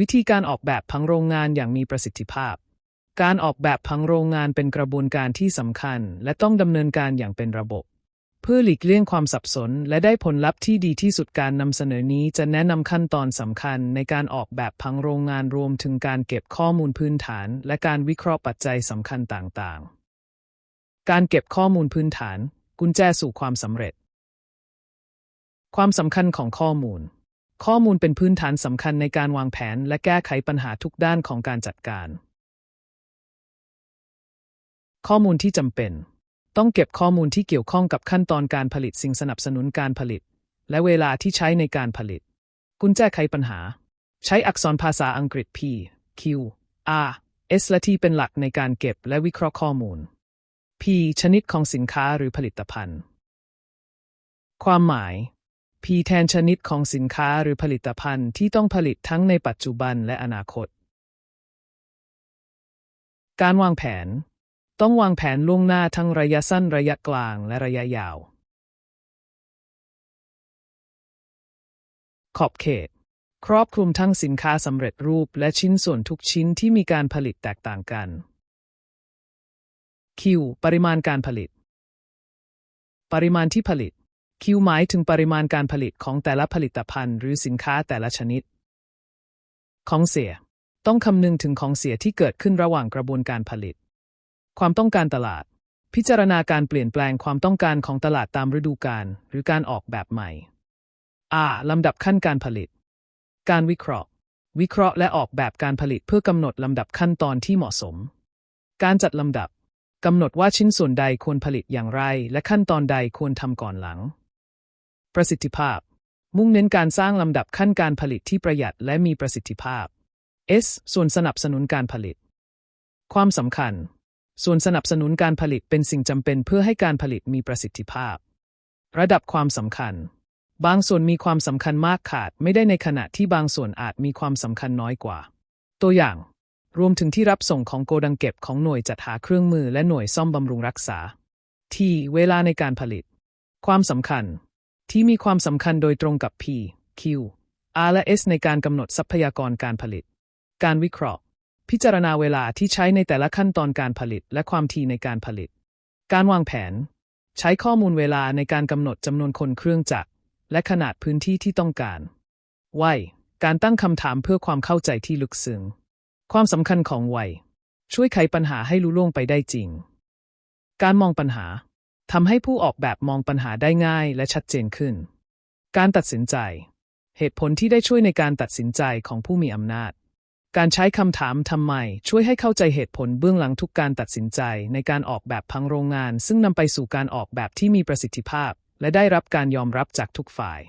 วิธีการออกแบบผังโรงงานอย่างมีประสิทธิภาพ การออกแบบผังโรงงานเป็นกระบวนการที่สำคัญ และต้องดำเนินการอย่างเป็นระบบ เพื่อหลีกเลี่ยงความสับสน และได้ผลลัพธ์ที่ดีที่สุดการนำเสนอนี้จะแนะนำขั้นตอนสำคัญ ในการออกแบบผังโรงงานรวมถึงการเก็บข้อมูลพื้นฐาน และการวิเคราะห์ปัจจัยสำคัญต่างๆ การเก็บข้อมูลพื้นฐาน กุญแจสู่ความสำเร็จ ความสำคัญของข้อมูล ข้อมูลเป็นพื้นฐานสำคัญในการวางแผนและแก้ไขปัญหาทุกด้านของการจัดการ ข้อมูลที่จำเป็น ต้องเก็บข้อมูลที่เกี่ยวข้องกับขั้นตอนการผลิตสิ่งสนับสนุนการผลิต และเวลาที่ใช้ในการผลิต กุญแจไขปัญหา ใช้อักษรภาษาอังกฤษ P Q R S และ T เป็นหลักในการเก็บและวิเคราะห์ข้อมูล P ชนิดของสินค้าหรือผลิตภัณฑ์ ความหมาย P แทนชนิดของสินค้าหรือผลิตภัณฑ์ที่ต้องผลิตทั้งในปัจจุบันและอนาคต การวางแผน ต้องวางแผนล่วงหน้าทั้งระยะสั้นระยะกลางและระยะยาว ขอบเขต ครอบคลุมทั้งสินค้าสำเร็จรูปและชิ้นส่วนทุกชิ้นที่มีการผลิตแตกต่างกัน Q ปริมาณการผลิต ปริมาณที่ผลิต Q หมายถึงปริมาณการผลิตของแต่ละผลิตภัณฑ์หรือสินค้าแต่ละชนิด ของเสีย ต้องคำนึงถึงของเสียที่เกิดขึ้นระหว่างกระบวนการผลิต ความต้องการตลาด พิจารณาการเปลี่ยนแปลงความต้องการของตลาดตามฤดูกาลหรือการออกแบบใหม่ R ลำดับขั้นการผลิต การวิเคราะห์ วิเคราะห์และออกแบบการผลิตเพื่อกำหนดลำดับขั้นตอนที่เหมาะสม การจัดลำดับกำหนดว่าชิ้นส่วนใดควรผลิตอย่างไร และขั้นตอนใดควรทำก่อนหลัง ประสิทธิภาพ มุ่งเน้นการสร้างลำดับขั้นการผลิตที่ประหยัดและมีประสิทธิภาพ S ส่วนสนับสนุนการผลิต ความสำคัญ ส่วนสนับสนุนการผลิตเป็นสิ่งจำเป็นเพื่อให้การผลิตมีประสิทธิภาพ ระดับความสำคัญ บางส่วนมีความสำคัญมากขาดไม่ได้ในขณะที่บางส่วนอาจมีความสำคัญน้อยกว่า ตัวอย่าง รวมถึงที่รับส่งของโกดังเก็บของหน่วยจัดหาเครื่องมือและหน่วยซ่อมบำรุงรักษา ที่เวลาในการผลิต ความสำคัญ ที่มีความสำคัญโดยตรงกับ P Q R และ S ในการกำหนดทรัพยากรการผลิต การวิเคราะห์ พิจารณาเวลาที่ใช้ในแต่ละขั้นตอนการผลิต และความถี่ในการผลิต การวางแผน ใช้ข้อมูลเวลาในการกำหนดจำนวนคนเครื่องจักร และขนาดพื้นที่ที่ต้องการ วัย การตั้งคำถามเพื่อความเข้าใจที่ลึกซึ้ง ความสำคัญของวัย ช่วยไขปัญหาให้รู้ล่วงไปได้จริง การมองปัญหา ทำให้ผู้ออกแบบมองปัญหาได้ง่ายและชัดเจนขึ้น การตัดสินใจ เหตุผลที่ได้ช่วยในการตัดสินใจของผู้มีอำนาจ การใช้คำถามทำไม ช่วยให้เข้าใจเหตุผลเบื้องหลังทุกการตัดสินใจในการออกแบบพังโรงงาน ซึ่งนำไปสู่การออกแบบที่มีประสิทธิภาพ และได้รับการยอมรับจากทุกฝ่าย